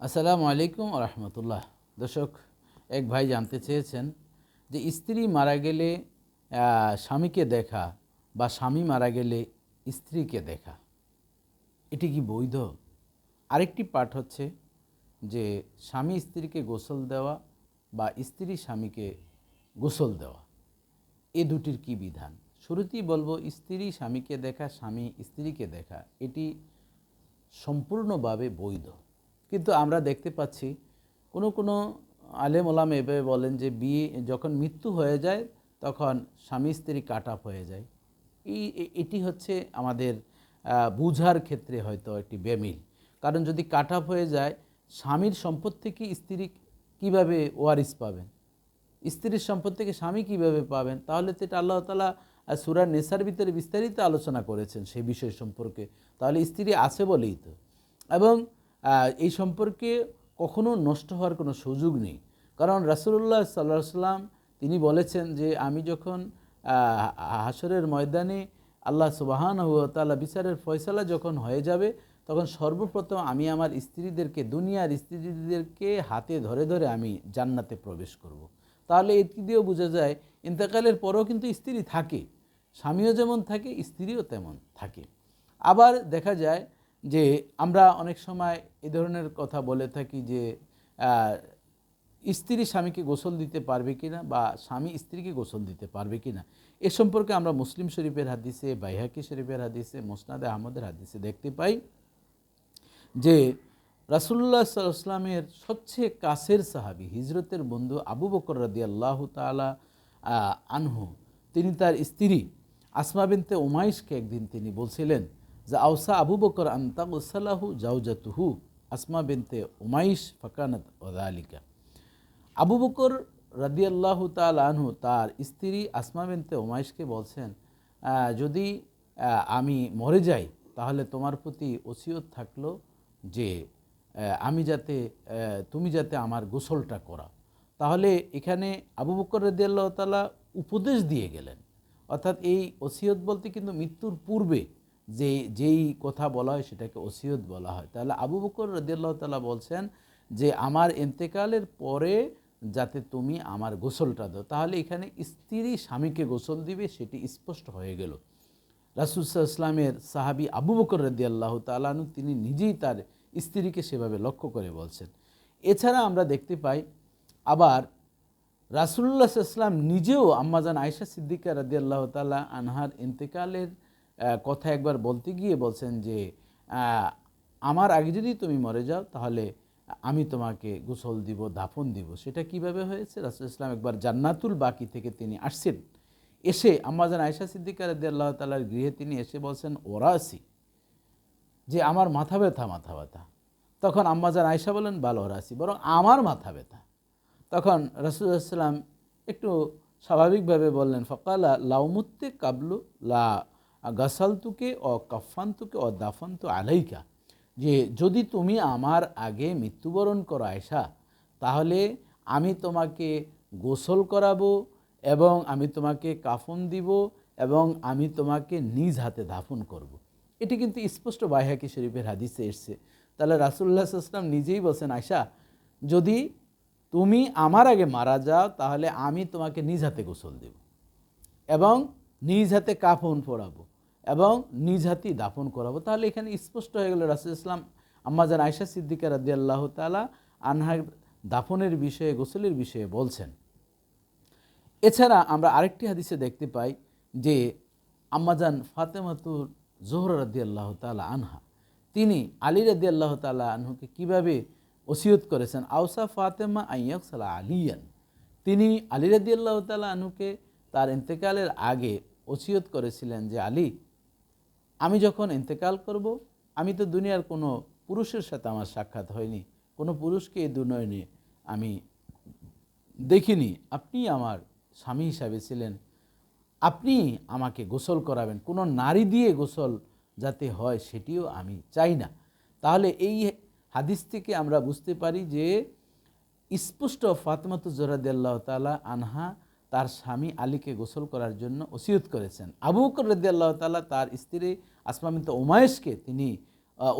আসসালামু আলাইকুম রহমতুল্লাহ। দর্শক, এক ভাই জানতে চেয়েছেন যে স্ত্রী মারা গেলে স্বামীকে দেখা বা স্বামী মারা গেলে স্ত্রীকে দেখা, এটি কি বৈধ? আরেকটি পাঠ হচ্ছে যে স্বামী স্ত্রীকে গোসল দেওয়া বা স্ত্রী স্বামীকে গোসল দেওয়া, এ দুটির কি বিধান? শুরুতেই বলব, স্ত্রী স্বামীকে দেখা, স্বামী স্ত্রীকে দেখা, এটি সম্পূর্ণভাবে বৈধ। কিন্তু আমরা দেখতে পাচ্ছি কোনো কোনো আলেম ওলাম এভাবে বলেন যে বিয়ে যখন মৃত্যু হয়ে যায়, তখন স্বামী স্ত্রী কাট আপ হয়ে যায়। এই এটি হচ্ছে আমাদের বুঝার ক্ষেত্রে হয়তো একটি বেমিল। কারণ যদি কাট আপ হয়ে যায়, স্বামীর সম্পদ থেকে স্ত্রী কীভাবে ওয়ারিস পাবেন? স্ত্রীর সম্পদ থেকে স্বামী কীভাবে পাবেন? তাহলে তো এটা আল্লাহ তালা সুরার নেশার ভিতরে বিস্তারিত আলোচনা করেছেন সেই বিষয় সম্পর্কে। তাহলে স্ত্রী আছে বলেই তো। এবং এই সম্পর্কে কখনো নষ্ট হওয়ার কোনো সুযোগ নেই। কারণ রাসুল্লাহ সাল্লাহ সাল্লাম তিনি বলেছেন যে, আমি যখন হাসরের ময়দানে আল্লাহ সুবাহান তাআলা বিচারের ফয়সালা যখন হয়ে যাবে, তখন সর্বপ্রথম আমি আমার স্ত্রীদেরকে, দুনিয়ার স্ত্রীদেরকে হাতে ধরে ধরে আমি জান্নাতে প্রবেশ করব। তাহলে এটি দিয়েও বোঝা যায়, ইন্তেকালের পরেও কিন্তু স্ত্রী থাকে। স্বামীও যেমন থাকে, স্ত্রীও তেমন থাকে। আবার দেখা যায় যে আমরা অনেক সময় এ ধরনের কথা বলে থাকি যে স্ত্রী স্বামীকে গোসল দিতে পারবে কি না বা স্বামী স্ত্রীকে গোসল দিতে পারবে কিনা, এ সম্পর্কে আমরা মুসলিম শরীফের হাদিসে, বাইহাকি শরীফের হাদিসে, মোসনাদে আহমদের হাদিসে দেখতে পাই যে রাসুল্লাহ সাল্লামের সবচেয়ে কাছের সাহাবি, হিজরতের বন্ধু আবু বকর রাদি আল্লাহ তালা আনহু, তিনি তার স্ত্রী আসমা বিনতে উমাইশকে একদিন তিনি বলছিলেন যে আউসা আবু বকর আন্তাগুসাল্লাহু জাউজাতুহু আসমা বিনতে উমাইশ ফাকানাত ওদালিকা আবু বকর রাদিয়াল্লাহু তাল আনহু তার স্ত্রী আসমা বিনতে উমাইশকে বলছেন যদি আমি মরে যাই, তাহলে তোমার প্রতি ওসিয়ত থাকল যে আমি যাতে তুমি যাতে আমার গোসলটা করাও। তাহলে এখানে আবু বকর রাদিয়াল্লাহ তালা উপদেশ দিয়ে গেলেন। অর্থাৎ এই ওসিয়ত বলতে কিন্তু মৃত্যুর পূর্বে যে, যেই কথা বলা হয় সেটাকে ওসিয়ত বলা হয়। তাহলে আবু বকর রদিয়াল্লাহ তালা বলছেন যে, আমার এন্তেকালের পরে যাতে তুমি আমার গোসলটা দাও, তাহলে এখানে স্ত্রী স্বামীকে গোসল দিবে, সেটি স্পষ্ট হয়ে গেল। রাসুলসাহ ইসলামের সাহাবি আবু বকর রদি আল্লাহ তালানু তিনি নিজেই তার স্ত্রীকে সেভাবে লক্ষ্য করে বলছেন। এছাড়া আমরা দেখতে পাই, আবার রাসুল্লাহ ইসলাম নিজেও আম্মাজান আয়েশা সিদ্দিকা রাদি আল্লাহ তাল্লাহ আনহার ইন্তেকালের কথা একবার বলতে গিয়ে বলছেন যে আমার আগে যদি তুমি মরে যাও, তাহলে আমি তোমাকে গোসল দিব, দাফন দিব। সেটা কীভাবে হয়েছে? রাসুল ইসলাম একবার জান্নাতুল বাকি থেকে তিনি আসছেন। এসে আম্মাজান আয়েশা সিদ্দিকা রাদি আল্লাহ তাল্লার গৃহে তিনি এসে বলছেন ওরাসি যে আমার মাথা ব্যথা মাথা ব্যথা। তখন আম্মাজান আয়সা বলেন ভালো রাসি বরং আমার মাথা ব্যথা। তখন রসুলাম একটু স্বাভাবিকভাবে বললেন, ফকালা লাউমুত্তে কাবলু লা গাসালতুকে ও কাফান্তুকে ও দাফান্তু আলাইকা যে যদি তুমি আমার আগে মৃত্যুবরণ করো আয়সা তাহলে আমি তোমাকে গোসল করাবো এবং আমি তোমাকে কাফন দিব এবং আমি তোমাকে নিজ হাতে দাফন করব। এটি কিন্তু স্পষ্ট বাইহাকি শরীফের হাদিসে এসছে তাহলে রাসুল্লাহ আসলাম নিজেই বলছেন আয়সা যদি তুমি আমার আগে মারা যাও, তাহলে আমি তোমাকে নিজ হাতে গোসল দেব এবং নিজ হাতে কাফন পরাবো এবং নিজ হাতেই দাফন করাবো। তাহলে এখানে স্পষ্ট হয়ে গেল রাসুল ইসলাম আম্মাজান আয়সা সিদ্দিকা রাদি আল্লাহ তালা আনহার দাফনের বিষয়ে, গোসলের বিষয়ে বলছেন। এছাড়া আমরা আরেকটি হাদিসে দেখতে পাই যে আম্মাজান ফাতেমাতুর জোহর রাদি আল্লাহ তালা আনহা, তিনি আলী রাদি আল্লাহ তালা আনহুকে কীভাবে ওসিয়ত করেছেন? আউসা ফাতেমা আইয়ক সালা আলিয়ান, তিনি আলী রাদি আল্লাহ তালা আনহুকে তার ইন্তেকালের আগে ওসিয়ত করেছিলেন যে, আলী, আমি যখন ইন্তেকাল করব, আমি তো দুনিয়ার কোনো পুরুষের সাথে আমার সাক্ষাৎ হয়নি। কোনো পুরুষকে এই দুনয়নে আমি দেখিনি। আপনি আমার স্বামী হিসাবে ছিলেন। আপনি আমাকে গোসল করাবেন। কোনো নারী দিয়ে গোসল যাতে হয় সেটিও আমি চাই না। তাহলে এই হাদিস থেকে আমরা বুঝতে পারি যে, স্পষ্ট ফাতমাতু জোরাদিয়াল্লাহ তালা আনহা তার স্বামী আলীকে গোসল করার জন্য ওসিয়ত করেছেন। আবু বকর রদিয়াল্লাহ তালা তার স্ত্রী আসমামিত উমায়েশকে তিনি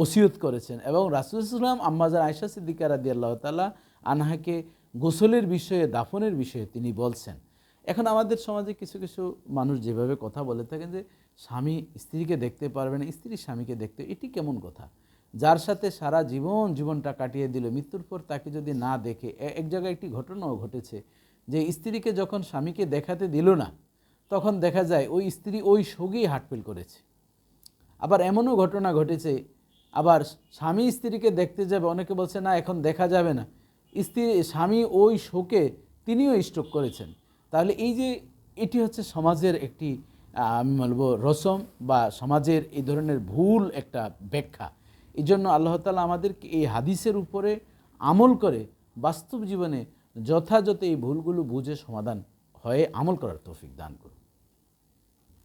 ওসিয়ত করেছেন এবং রাসুল ইসলাম আম্মাজার আয়সা সিদ্দিকা রাদি আল্লাহ তালা আনহাকে গোসলের বিষয়ে, দাফনের বিষয়ে তিনি বলছেন। এখন আমাদের সমাজে কিছু কিছু মানুষ যেভাবে কথা বলে থাকেন যে, স্বামী স্ত্রীকে দেখতে পারবে না, স্ত্রী স্বামীকে দেখতে, এটি কেমন কথা? যার সাথে সারা জীবন জীবনটা কাটিয়ে দিল, মৃত্যুর পর তাকে যদি না দেখে এক জায়গায় একটি ঘটনাও ঘটেছে। যে স্ত্রীকে যখন স্বামীকে দেখাতে দিল না, তখন দেখা যায় ওই স্ত্রী ওই শোকেই হাটফেল করেছে। আবার এমনও ঘটনা ঘটেছে, আবার স্বামী স্ত্রীকে দেখতে যাবে, অনেকে বলছে, না, এখন দেখা যাবে না। স্ত্রী, স্বামী ওই শোকে তিনিও স্ট্রোক করেছেন। তাহলে এই যে এটি হচ্ছে সমাজের একটি আমি বলব, রসম বা সমাজের এই ধরনের ভুল একটা ব্যাখ্যা। এই জন্য আল্লাহ তালা আমাদেরকে এই হাদিসের উপরে আমল করে বাস্তব জীবনে যথাযথ এই ভুলগুলো বুঝে সমাধান হয়ে আমল করার তৌফিক দান করুন।